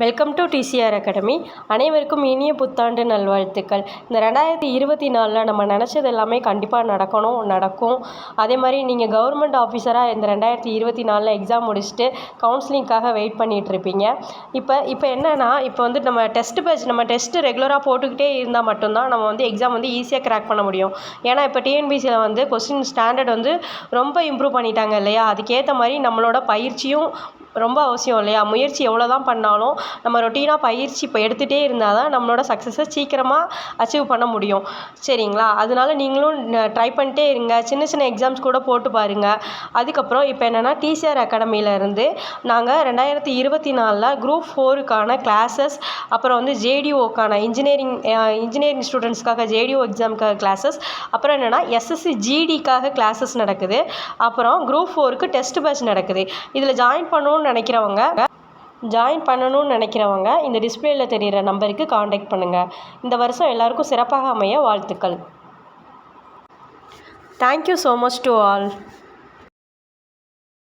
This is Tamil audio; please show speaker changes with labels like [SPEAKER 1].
[SPEAKER 1] வெல்கம் டு டிசிஆர் அகாடமி அனைவருக்கும் இனிய புத்தாண்டு நல்வாழ்த்துக்கள். இந்த ரெண்டாயிரத்தி இருபத்தி நாலில் நம்ம நினச்சது எல்லாமே கண்டிப்பாக நடக்கணும் நடக்கும். அதே மாதிரி நீங்கள் கவர்மெண்ட் ஆஃபீஸராக இந்த ரெண்டாயிரத்தி இருபத்தி நாலில் எக்ஸாம் முடிச்சுட்டு கவுன்சிலிங்காக வெயிட் பண்ணிகிட்டு இருப்பீங்க. இப்போ இப்போ என்னென்னா இப்போ வந்து நம்ம டெஸ்ட் பேட்ச் நம்ம டெஸ்ட்டு ரெகுலராக போட்டுக்கிட்டே இருந்தால் மட்டும்தான் நம்ம வந்து எக்ஸாம் வந்து ஈஸியாக கிராக் பண்ண முடியும். ஏன்னா இப்போ டிஎன்பிசியில் வந்து கொஸ்டின் ஸ்டாண்டர்ட் வந்து ரொம்ப இம்ப்ரூவ் பண்ணிட்டாங்க இல்லையா? அதுக்கேற்ற மாதிரி நம்மளோட பயிற்சியும் ரொம்ப அவசியம் இல்லையா? முயற்சி எவ்வளோ தான் பண்ணாலும் நம்ம ரொட்டீனாக பயிற்சி இப்போ எடுத்துகிட்டே இருந்தால் தான் நம்மளோட சக்ஸஸை சீக்கிரமாக அச்சீவ் பண்ண முடியும். சரிங்களா? அதனால நீங்களும் ட்ரை பண்ணிட்டே இருங்க. சின்ன சின்ன எக்ஸாம்ஸ் கூட போட்டு பாருங்கள் அதுக்கப்புறம் இப்போ என்னென்னா டிசிஆர் அகாடமியிலேருந்து நாங்கள் ரெண்டாயிரத்தி இருபத்தி நாலில் குரூப் ஃபோருக்கான கிளாஸஸ் அப்புறம் வந்து ஜேடிஓக்கான இன்ஜினியரிங் இன்ஜினியரிங் ஸ்டூடெண்ட்ஸ்க்காக ஜேடிஓ எக்ஸாமுக்காக கிளாஸஸ் அப்புறம் என்னென்னா எஸ்எஸ்சி ஜிடிக்காக கிளாஸஸ் நடக்குது. அப்புறம் குரூப் ஃபோருக்கு டெஸ்ட் பேட்ச் நடக்குது. இதில் ஜாயின் பண்ணணும்னு நினைக்கிறவங்க ஜாயின் பண்ணணும்னு நினைக்கிறவங்க இந்த டிஸ்பிளேல தெரிகிற நம்பருக்கு காண்டாக்ட் பண்ணுங்கள் இந்த வருஷம் எல்லாருக்கும் சிறப்பாக அமைய வாழ்த்துக்கள். Thank you so much to all